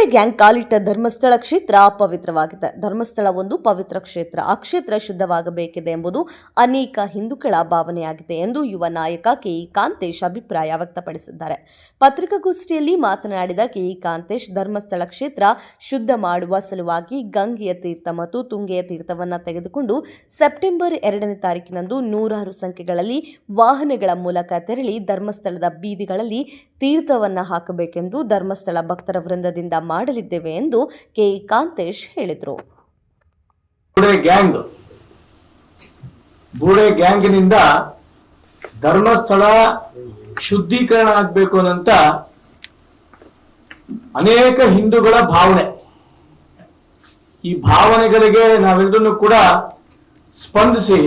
ಬುರುಡೆ gang ಕಾಲಿಟ್ಟ ಧರ್ಮಸ್ಥಳ ಕ್ಷೇತ್ರ ಪವಿತ್ರವಾಗಿದೆ ಧರ್ಮಸ್ಥಳ ಒಂದು ಪವಿತ್ರ ಕ್ಷೇತ್ರ. ಆ ಕ್ಷೇತ್ರ ಶುದ್ಧವಾಗಬೇಕಿದೆ ಎಂಬುದು ಅನೇಕ ಹಿಂದೂಗಳ ಭಾವನೆಯಾಗಿದೆ ಎಂದು ಯುವ ನಾಯಕ ಕೆಇ ಕಾಂತೇಶ್ ಅಭಿಪ್ರಾಯ ವ್ಯಕ್ತಪಡಿಸಿದ್ದಾರೆ. ಪತ್ರಿಕಾಗೋಷ್ಠಿಯಲ್ಲಿ ಮಾತನಾಡಿದ ಕೆಇ ಕಾಂತೇಶ್, ಧರ್ಮಸ್ಥಳ ಕ್ಷೇತ್ರ ಶುದ್ಧ ಮಾಡುವ ಸಲುವಾಗಿ ಗಂಗೆಯ ತೀರ್ಥ ಮತ್ತು ತುಂಗೆಯ ತೀರ್ಥವನ್ನು ತೆಗೆದುಕೊಂಡು ಸೆಪ್ಟೆಂಬರ್ ಎರಡನೇ ತಾರೀಕಿನಂದು ನೂರಾರು ಸಂಖ್ಯೆಗಳಲ್ಲಿ ವಾಹನಗಳ ಮೂಲಕ ತೆರಳಿ ಧರ್ಮಸ್ಥಳದ ಬೀದಿಗಳಲ್ಲಿ ತೀರ್ಥವನ್ನ ಹಾಕಬೇಕೆಂದು ಧರ್ಮಸ್ಥಳ ಭಕ್ತರ ವೃಂದದಿಂದ ಮಾಡಲಿದ್ದೇವೆ ಎಂದು ಕೆ. ಕಾಂತೇಶ್ ಹೇಳಿದರು. ಬೂಡೆ ಗ್ಯಾಂಗ್ನಿಂದ ಧರ್ಮಸ್ಥಳ ಶುದ್ಧೀಕರಣ ಆಗಬೇಕು ಅನ್ನಂತ ಅನೇಕ ಹಿಂದೂಗಳ ಭಾವನೆ. ಈ ಭಾವನೆಗಳಿಗೆ ನಾವೆಲ್ಲರೂ ಕೂಡ ಸ್ಪಂದಿಸಿ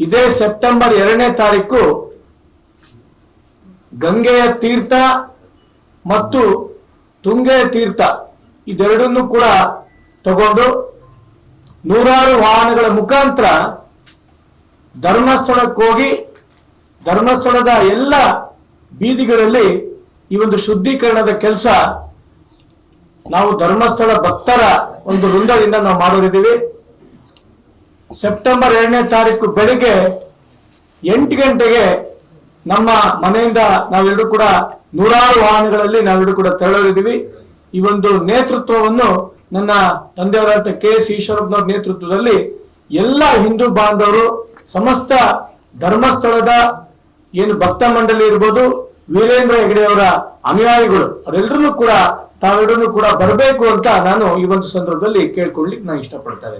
ಇದೇ ಸೆಪ್ಟೆಂಬರ್ ಎರಡನೇ ತಾರೀಕು ಗಂಗೆಯ ತೀರ್ಥ ಮತ್ತು ತುಂಗೆಯ ತೀರ್ಥ, ಇದೆರಡನ್ನು ಕೂಡ ತಗೊಂಡು ನೂರಾರು ವಾಹನಗಳ ಮುಖಾಂತರ ಧರ್ಮಸ್ಥಳಕ್ಕೆ ಹೋಗಿ ಧರ್ಮಸ್ಥಳದ ಎಲ್ಲ ಬೀದಿಗಳಲ್ಲಿ ಈ ಒಂದು ಶುದ್ಧೀಕರಣದ ಕೆಲಸ ನಾವು ಧರ್ಮಸ್ಥಳ ಭಕ್ತರ ಒಂದು ವೃಂದದಿಂದ ನಾವು ಮಾಡೋರಿದ್ದೀವಿ. ಸೆಪ್ಟೆಂಬರ್ ಎರಡನೇ ತಾರೀಕು ಬೆಳಿಗ್ಗೆ ಎಂಟು ಗಂಟೆಗೆ ನಮ್ಮ ಮನೆಯಿಂದ ನಾವೆಲ್ಲರೂ ಕೂಡ ನೂರಾರು ವಾಹನಗಳಲ್ಲಿ ನಾವೆಲ್ಲರೂ ಕೂಡ ತೆರಳಲಿದ್ದೀವಿ. ಈ ಒಂದು ನೇತೃತ್ವವನ್ನು ನನ್ನ ತಂದೆಯವರಾದ ಕೆ ಎಸ್ ಈಶ್ವರಪ್ಪನವ್ರ ನೇತೃತ್ವದಲ್ಲಿ ಎಲ್ಲ ಹಿಂದೂ ಬಾಂಧವರು, ಸಮಸ್ತ ಧರ್ಮಸ್ಥಳದ ಏನು ಭಕ್ತ ಮಂಡಳಿ ಇರ್ಬೋದು, ವೀರೇಂದ್ರ ಹೆಗಡೆ ಅವರ ಅನುಯಾಯಿಗಳು ಅವರೆಲ್ಲರೂ ಕೂಡ ತಾವೆಲ್ಲರೂ ಕೂಡ ಬರಬೇಕು ಅಂತ ನಾನು ಈ ಒಂದು ಸಂದರ್ಭದಲ್ಲಿ ಕೇಳ್ಕೊಳ್ಲಿಕ್ಕೆ ನಾನು ಇಷ್ಟಪಡ್ತಾರೆ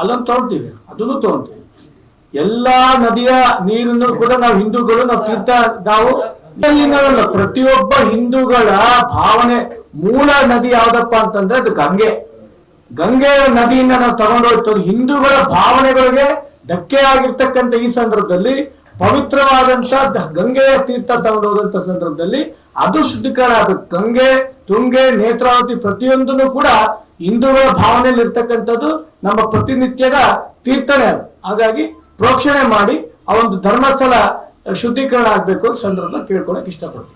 ಅಲ್ಲೊಂದು ತಗೊಳ್ತೀವಿ ಅದನ್ನು ತಗೊಂತೀವಿ. ಎಲ್ಲಾ ನದಿಯ ನೀರನ್ನು ಕೂಡ ನಾವು ಹಿಂದೂಗಳು, ನಾವು ತೀರ್ಥ ನಾವು ಪ್ರತಿಯೊಬ್ಬ ಹಿಂದೂಗಳ ಭಾವನೆ ಮೂಲ ನದಿ ಯಾವ್ದಪ್ಪ ಅಂತಂದ್ರೆ ಅದು ಗಂಗೆ. ಗಂಗೆ ನದಿಯಿಂದ ನಾವು ತಗೊಂಡು ಹಿಂದೂಗಳ ಭಾವನೆಗಳಿಗೆ ಧಕ್ಕೆ ಆಗಿರ್ತಕ್ಕಂಥ ಈ ಸಂದರ್ಭದಲ್ಲಿ ಪವಿತ್ರವಾದಂತ ಗಂಗೆಯ ತೀರ್ಥ ತಗೊಂಡು ಹೋದಂತ ಸಂದರ್ಭದಲ್ಲಿ ಅದು ಶುದ್ಧೀಕರಣ ಅದು ಗಂಗೆ, ತುಂಗೆ, ನೇತ್ರಾವತಿ ಪ್ರತಿಯೊಂದನ್ನು ಕೂಡ ಹಿಂದೂಗಳ ಭಾವನೆಯಲ್ಲಿ ಇರ್ತಕ್ಕಂಥದ್ದು ನಮ್ಮ ಪ್ರತಿನಿತ್ಯದ ತೀರ್ಥನೇ ಹಾಗಾಗಿ ಪ್ರೋಕ್ಷಣೆ ಮಾಡಿ ಆ ಒಂದು ಧರ್ಮಸ್ಥಳ ಶುದ್ಧೀಕರಣ ಆಗ್ಬೇಕು ಅಂತ ಸಂದರ್ಭ ಕೇಳ್ಕೊಳಕ್ ಇಷ್ಟಪಡ್ತೀನಿ.